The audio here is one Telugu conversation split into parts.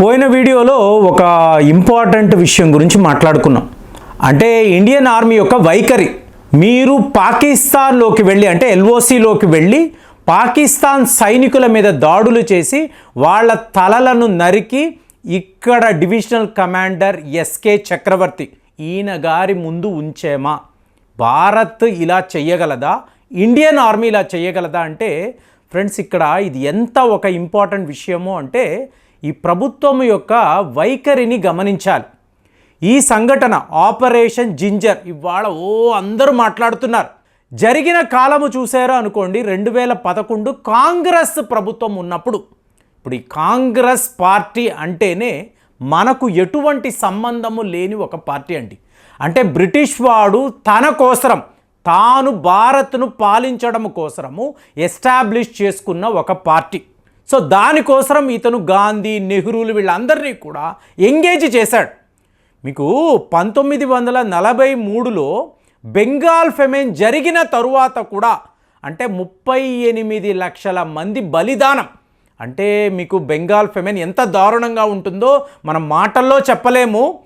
పోయిన వీడియోలో ఒక ఇంపార్టెంట్ విషయం గురించి మాట్లాడుకున్నాం. అంటే ఇండియన్ ఆర్మీ యొక్క వైఖరి. మీరు పాకిస్తాన్లోకి వెళ్ళి అంటే ఎల్ఓసిలోకి వెళ్ళి పాకిస్తాన్ సైనికుల మీద దాడులు చేసి వాళ్ళ తలలను నరికి ఇక్కడ డివిజనల్ కమాండర్ ఎస్కే చక్రవర్తి ఈయన గారి ముందు ఉంచేమా? భారత్ ఇలా చెయ్యగలదా? ఇండియన్ ఆర్మీ ఇలా చేయగలదా అంటే ఫ్రెండ్స్ ఇక్కడ ఇది ఎంత ఒక ఇంపార్టెంట్ విషయమో అంటే ఈ ప్రభుత్వం యొక్క వైఖరిని గమనించాలి. ఈ సంఘటన ఆపరేషన్ జింజర్ ఇవాళ ఓ అందరూ మాట్లాడుతున్నారు. జరిగిన కాలము చూసారో అనుకోండి రెండు వేల పదకొండు కాంగ్రెస్ ప్రభుత్వం ఉన్నప్పుడు. ఇప్పుడు ఈ కాంగ్రెస్ పార్టీ అంటేనే మనకు ఎటువంటి సంబంధము లేని ఒక పార్టీ అండి. అంటే బ్రిటిష్ వాడు తన కోసరం తాను భారత్ను పాలించడం కోసరము ఎస్టాబ్లిష్ చేసుకున్న ఒక పార్టీ. సో దానికోసరం ఇతను గాంధీ నెహ్రూలు వీళ్ళందరినీ కూడా ఎంగేజ్ చేశాడు. మీకు పంతొమ్మిది వందల నలభై మూడులో బెంగాల్ ఫెమెన్ జరిగిన తరువాత కూడా అంటే ముప్పై ఎనిమిది లక్షల మంది బలిదానం. అంటే మీకు బెంగాల్ ఫెమెన్ ఎంత దారుణంగా ఉంటుందో మనం మాటల్లో చెప్పలేము.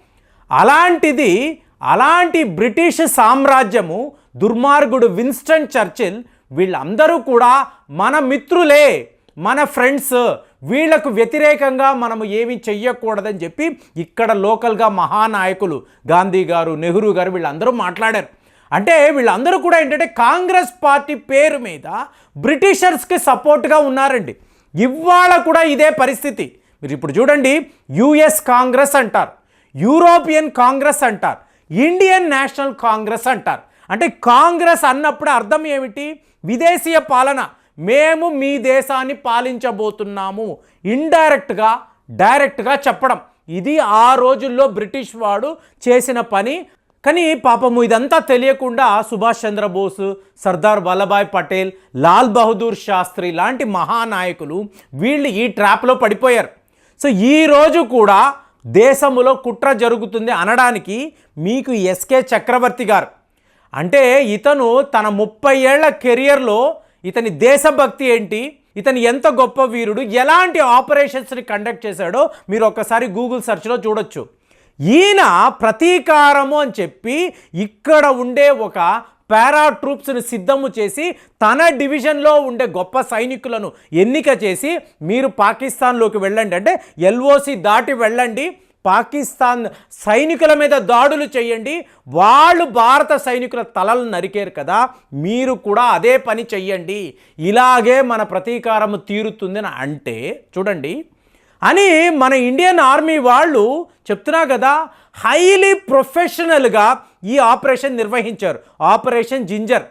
అలాంటిది అలాంటి బ్రిటిష్ సామ్రాజ్యము దుర్మార్గుడు విన్స్టన్ చర్చిల్ వీళ్ళందరూ కూడా మన మిత్రులే. మన ఫ్రెండ్స్ వీళ్ళకు వ్యతిరేకంగా మనము ఏమీ చెయ్యకూడదని చెప్పి ఇక్కడ లోకల్గా మహానాయకులు గాంధీ గారు నెహ్రూ గారు వీళ్ళందరూ మాట్లాడారు. అంటే వీళ్ళందరూ కూడా ఏంటంటే కాంగ్రెస్ పార్టీ పేరు మీద బ్రిటిషర్స్కి సపోర్ట్గా ఉన్నారండి. ఇవాళ కూడా ఇదే పరిస్థితి. మీరు ఇప్పుడు చూడండి యుఎస్ కాంగ్రెస్ అంటారు యూరోపియన్ కాంగ్రెస్ అంటారు ఇండియన్ నేషనల్ కాంగ్రెస్ అంటారు. అంటే కాంగ్రెస్ అన్నప్పుడు అర్థం ఏమిటి? విదేశీయ పాలన. మేము మీ దేశాన్ని పాలించబోతున్నాము. ఇండైరెక్ట్గా డైరెక్ట్గా చెప్పడం. ఇది ఆ రోజుల్లో బ్రిటిష్ వాడు చేసిన పని. కానీ పాపము ఇదంతా తెలియకుండా సుభాష్ చంద్రబోస్ సర్దార్ వల్లభాయ్ పటేల్ లాల్ బహదూర్ శాస్త్రి లాంటి మహానాయకులు వీళ్ళు ఈ ట్రాప్లో పడిపోయారు. సో ఈ రోజు కూడా దేశములో కుట్ర జరుగుతుంది అనడానికి మీకు ఎస్కే చక్రవర్తి గారు. అంటే ఇతను తన ముప్పై ఏళ్ళ కెరియర్లో ఇతని దేశభక్తి ఏంటి? ఇతను ఎంత గొప్ప వీరుడు? ఎలాంటి ఆపరేషన్స్ని కండక్ట్ చేశాడో మీరు ఒక్కసారి గూగుల్ సెర్చ్లో చూడొచ్చు. ఈయన ప్రతీకారము అని చెప్పి ఇక్కడ ఉండే ఒక పారా ట్రూప్స్ని సిద్ధము చేసి తన డివిజన్లో ఉండే గొప్ప సైనికులను ఎన్నిక చేసి మీరు పాకిస్తాన్లోకి వెళ్ళండి. అంటే ఎల్ఓసి దాటి వెళ్ళండి. పాకిస్తాన్ సైనికుల మీద దాడులు చేయండి. వాళ్ళు భారత సైనికుల తలలు నరికారు కదా. మీరు కూడా అదే పని చెయ్యండి. ఇలాగే మన ప్రతీకారము తీరుతుందని అంటే చూడండి. అని మన ఇండియన్ ఆర్మీ వాళ్ళు చెప్తున్నా కదా హైలీ ప్రొఫెషనల్గా ఈ ఆపరేషన్ నిర్వహించారు. Operation ginger.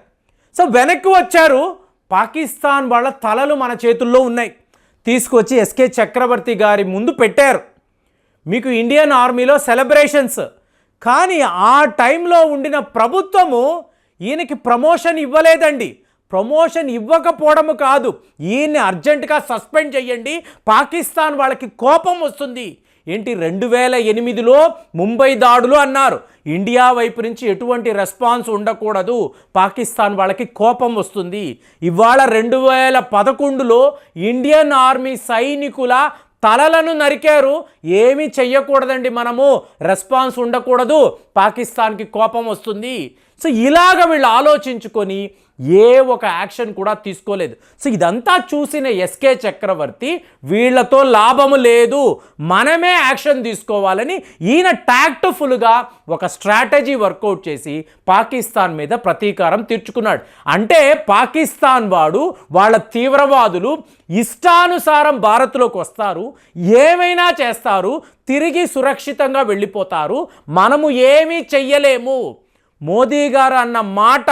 సో వెనక్కి వచ్చారు. పాకిస్తాన్ వాళ్ళ తలలు మన చేతుల్లో ఉన్నాయి. తీసుకొచ్చి ఎస్కే చక్రవర్తి గారి ముందు పెట్టారు. మీకు ఇండియన్ ఆర్మీలో సెలబ్రేషన్స్ కానీ ఆ టైంలో ఉండిన ప్రభుత్వము ఈయనకి ప్రమోషన్ ఇవ్వలేదండి. ప్రమోషన్ ఇవ్వకపోవడము కాదు. ఈయన్ని అర్జెంటుగా సస్పెండ్ చేయండి. పాకిస్తాన్ వాళ్ళకి కోపం వస్తుంది. ఏంటి రెండు వేల ఎనిమిదిలో ముంబై దాడులు అన్నారు. ఇండియా వైపు నుంచి ఎటువంటి రెస్పాన్స్ ఉండకూడదు. పాకిస్తాన్ వాళ్ళకి కోపం వస్తుంది. ఇవాళ రెండు వేల పదకొండులో ఇండియన్ ఆర్మీ సైనికుల తలలను నరికారు. ఏమీ చెయ్యకూడదండి మనము. రెస్పాన్స్ ఉండకూడదు. పాకిస్తాన్కి కోపం వస్తుంది. సో ఇలాగ వీళ్ళు ఆలోచించుకొని ఏ ఒక యాక్షన్ కూడా తీసుకోలేదు. సో ఇదంతా చూసిన ఎస్కే చక్రవర్తి వీళ్ళతో లాభము లేదు మనమే యాక్షన్ తీసుకోవాలని ఈయన టాక్ట్ఫుల్గా ఒక స్ట్రాటజీ వర్కౌట్ చేసి పాకిస్తాన్ మీద ప్రతీకారం తీర్చుకున్నాడు. అంటే పాకిస్తాన్ వాడు వాళ్ళ తీవ్రవాదులు ఇష్టానుసారం భారత్లోకి వస్తారు ఏమైనా చేస్తారు తిరిగి సురక్షితంగా వెళ్ళిపోతారు మనము ఏమీ చెయ్యలేము. మోదీ గారు అన్న మాట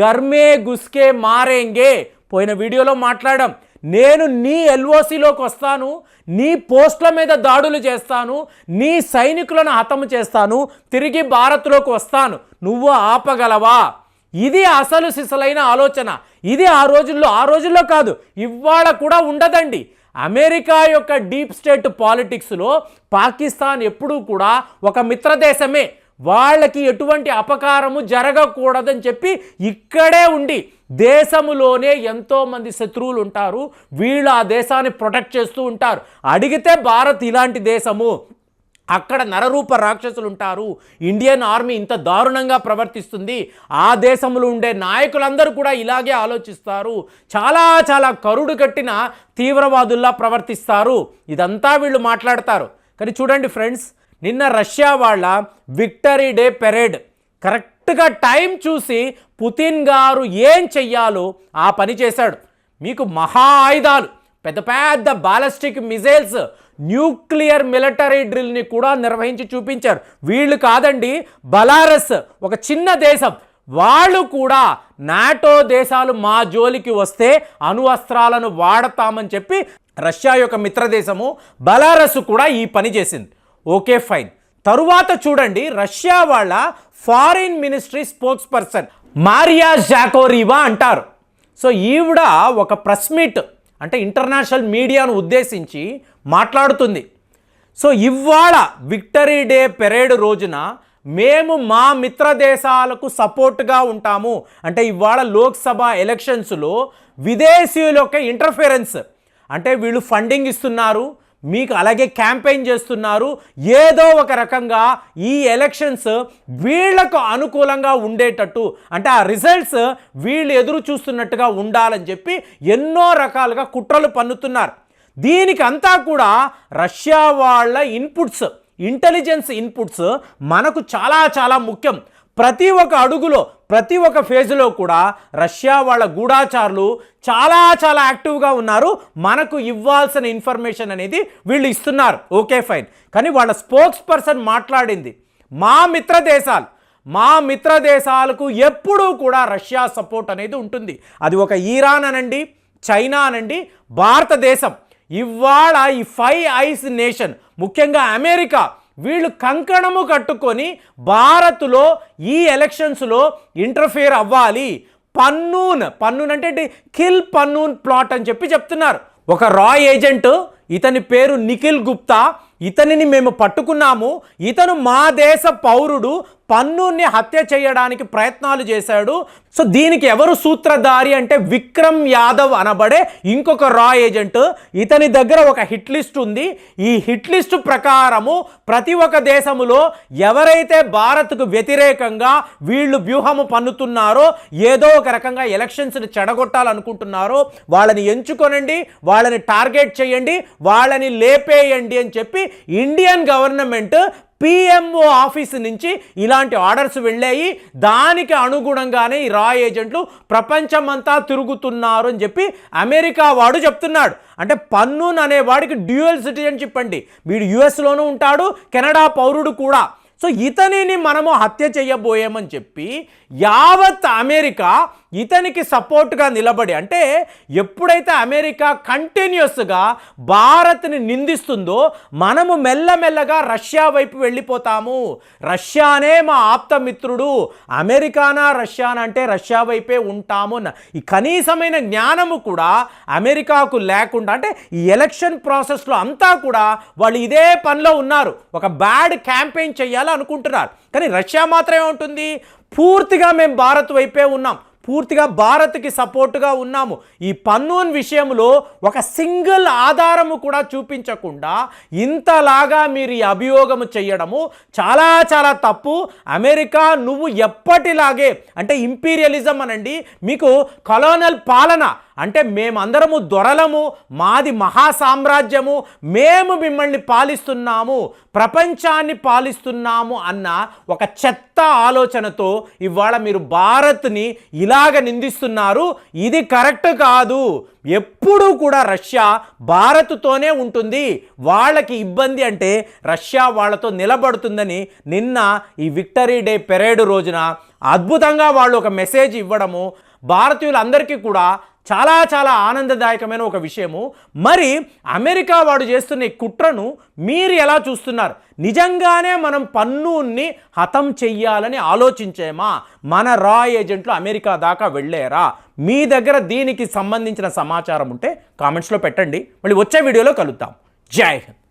గర్మే గుస్కే మారేంగే. పోయిన వీడియోలో మాట్లాడాం. నేను నీ ఎల్ఓసిలోకి వస్తాను నీ పోస్టుల మీద దాడులు చేస్తాను నీ సైనికులను హతము చేస్తాను తిరిగి భారత్లోకి వస్తాను. నువ్వు ఆపగలవా? ఇది అసలు సిసలైన ఆలోచన. ఇది ఆ రోజుల్లో ఆ రోజుల్లో కాదు ఇవాళ కూడా ఉండదండి. అమెరికా యొక్క డీప్ స్టేట్ పాలిటిక్స్లో పాకిస్తాన్ ఎప్పుడూ కూడా ఒక మిత్రదేశమే. వాళ్ళకి ఎటువంటి అపకారము జరగకూడదని చెప్పి ఇక్కడే ఉండి దేశములోనే ఎంతోమంది శత్రువులు ఉంటారు. వీళ్ళు ఆ దేశాన్ని ప్రొటెక్ట్ చేస్తూ ఉంటారు. అడిగితే భారత్ ఇలాంటి దేశము. అక్కడ నరరూప రాక్షసులు ఉంటారు. ఇండియన్ ఆర్మీ ఇంత దారుణంగా ప్రవర్తిస్తుంది. ఆ దేశంలో ఉండే నాయకులందరూ కూడా ఇలాగే ఆలోచిస్తారు. చాలా చాలా కరుడు కట్టిన తీవ్రవాదుల్లా ప్రవర్తిస్తారు. ఇదంతా వీళ్ళు మాట్లాడతారు. కానీ చూడండి ఫ్రెండ్స్ నిన్న రష్యా వాళ్ళ విక్టరీ డే పెరేడ్. కరెక్ట్గా టైం చూసి పుతిన్ గారు ఏం చెయ్యాలో ఆ పని చేశాడు. మీకు మహా ఆయుధాలు పెద్ద పెద్ద బాలిస్టిక్ మిజైల్స్ న్యూక్లియర్ మిలిటరీ డ్రిల్ని కూడా నిర్వహించి చూపించారు. వీళ్ళు కాదండి బలారస్ ఒక చిన్న దేశం. వాళ్ళు కూడా నాటో దేశాలు మా జోలికి వస్తే అణువస్త్రాలను వాడతామని చెప్పి రష్యా యొక్క మిత్రదేశము బలారస్ కూడా ఈ పని చేసింది. Okay fine. తరువాత చూడండి రష్యా వాళ్ళ foreign ministry spokesperson Maria Zakharova అంటారు. సో ఈవిడ ఒక ప్రెస్ మీట్ అంటే ఇంటర్నేషనల్ మీడియాను ఉద్దేశించి మాట్లాడుతుంది. సో ఇవాళ విక్టరీ డే పెరేడ్ రోజున మేము మా మిత్ర దేశాలకు సపోర్ట్గా ఉంటాము. అంటే ఇవాళ లోక్సభ ఎలక్షన్స్లో విదేశీయుల యొక్క ఇంటర్ఫిరెన్స్ అంటే వీళ్ళు ఫండింగ్ ఇస్తున్నారు మీకు అలాగే క్యాంపెయిన్ చేస్తున్నారు. ఏదో ఒక రకంగా ఈ ఎలక్షన్స్ వీళ్ళకు అనుకూలంగా ఉండేటట్టు. అంటే ఆ రిజల్ట్స్ వీళ్ళు ఎదురు చూస్తున్నట్టుగా ఉండాలని చెప్పి ఎన్నో రకాలుగా కుట్రలు పన్నుతున్నారు. దీనికి అంతా కూడా రష్యా వాళ్ళ ఇన్పుట్స్ ఇంటెలిజెన్స్ ఇన్పుట్స్ మనకు చాలా చాలా ముఖ్యం. ప్రతి ఒక్క అడుగులో ప్రతి ఒక్క ఫేజ్లో కూడా రష్యా వాళ్ళ గూఢాచారులు చాలా చాలా యాక్టివ్గా ఉన్నారు. మనకు ఇవ్వాల్సిన ఇన్ఫర్మేషన్ అనేది వీళ్ళు ఇస్తున్నారు. Okay fine. కానీ వాళ్ళ స్పోక్స్ పర్సన్ మాట్లాడింది. మా మిత్ర దేశాలు మా మిత్ర దేశాలకు ఎప్పుడూ కూడా రష్యా సపోర్ట్ అనేది ఉంటుంది. అది ఒక ఈరాన్ అనండి చైనా అనండి భారతదేశం. ఇవాళ ఈ ఫైవ్ ఐస్ నేషన్ ముఖ్యంగా అమెరికా వీళ్ళు కంకణము కట్టుకొని భారత్లో ఈ ఎలక్షన్స్లో ఇంటర్ఫియర్ అవ్వాలి. పన్నూన్ పన్నూన్ అంటే కిల్ పన్నూన్ ప్లాట్ అని చెప్పి చెప్తున్నారు. ఒక రా ఏజెంట్ ఇతని పేరు నిఖిల్ గుప్తా. ఇతనిని మేము పట్టుకున్నాము. ఇతను మా దేశ పౌరుడు. పన్నుని హత్య చేయడానికి ప్రయత్నాలు చేశాడు. సో దీనికి ఎవరు సూత్రధారి అంటే విక్రమ్ యాదవ్ అనబడే ఇంకొక రా ఏజెంట్. ఇతని దగ్గర ఒక హిట్ లిస్ట్ ఉంది. ఈ హిట్ లిస్ట్ ప్రకారము ప్రతి ఒక్క దేశములో ఎవరైతే భారత్కు వ్యతిరేకంగా వీళ్ళు వ్యూహము పన్నుతున్నారో ఏదో ఒక రకంగా ఎలక్షన్స్ని చెడగొట్టాలనుకుంటున్నారో వాళ్ళని ఎంచుకొనండి వాళ్ళని టార్గెట్ చేయండి వాళ్ళని లేపేయండి అని చెప్పి ఇండియన్ గవర్నమెంట్ పిఎంఓ ఆఫీస్ నుంచి ఇలాంటి ఆర్డర్స్ వెళ్ళాయి. దానికి అనుగుణంగానే ఈ రా ఏజెంట్లు ప్రపంచమంతా తిరుగుతున్నారు అని చెప్పి అమెరికా వాడు చెప్తున్నాడు. అంటే పన్నున్ అనేవాడికి డ్యూయల్ సిటిజన్షిప్ అండి. వీడు యుఎస్లోనూ ఉంటాడు కెనడా పౌరుడు కూడా. సో ఇతనిని మనము హత్య చేయబోయామని చెప్పి యావత్ అమెరికా ఇతనికి సపోర్ట్గా నిలబడి అంటే ఎప్పుడైతే అమెరికా కంటిన్యూస్గా భారత్ని నిందిస్తుందో మనము మెల్లమెల్లగా రష్యా వైపు వెళ్ళిపోతాము. రష్యానే మా ఆప్తమిత్రుడు. అమెరికానా రష్యానా అంటే రష్యా వైపే ఉంటాము ఈ కనీసమైన జ్ఞానము కూడా అమెరికాకు లేకుండా అంటే ఈ ఎలక్షన్ ప్రాసెస్లో అంతా కూడా వాళ్ళు ఇదే పనిలో ఉన్నారు. ఒక బ్యాడ్ క్యాంపెయిన్ చేయాలనుకుంటున్నారు. కానీ రష్యా మాత్రమే ఉంటుంది. పూర్తిగా మేము భారత్ వైపే ఉన్నాం. పూర్తిగా భారత్కి సపోర్టుగా ఉన్నాము. ఈ పన్నూన్ విషయంలో ఒక సింగిల్ ఆధారము కూడా చూపించకుండా ఇంతలాగా మీరు ఈ అభియోగము చేయడము చాలా చాలా తప్పు. అమెరికా నువ్వు ఎప్పటిలాగే అంటే ఇంపీరియలిజం అనండి మీకు కలోనల్ పాలన అంటే మేమందరము దొరలము మాది మహాసామ్రాజ్యము మేము మిమ్మల్ని పాలిస్తున్నాము ప్రపంచాన్ని పాలిస్తున్నాము అన్న ఒక చెత్త ఆలోచనతో ఇవాళ మీరు భారత్ని ఇలాగ నిందిస్తున్నారు. ఇది కరెక్ట్ కాదు. ఎప్పుడూ కూడా రష్యా భారత్తోనే ఉంటుంది. వాళ్ళకి ఇబ్బంది అంటే రష్యా వాళ్ళతో నిలబడుతుందని నిన్న ఈ విక్టరీ డే పెరేడ్ రోజున అద్భుతంగా వాళ్ళు ఒక మెసేజ్ ఇవ్వడము భారతీయులందరికీ కూడా చాలా చాలా ఆనందదాయకమైన ఒక విషయము. మరి అమెరికా వాడు చేస్తున్న ఈ కుట్రను మీరు ఎలా చూస్తున్నారు? నిజంగానే మనం పన్నుని హతం చెయ్యాలని ఆలోచించేమా? మన రా ఏజెంట్లు అమెరికా దాకా వెళ్ళారా? మీ దగ్గర దీనికి సంబంధించిన సమాచారం ఉంటే కామెంట్స్లో పెట్టండి. మళ్ళీ వచ్చే వీడియోలో కలుద్దాం. జై హింద్.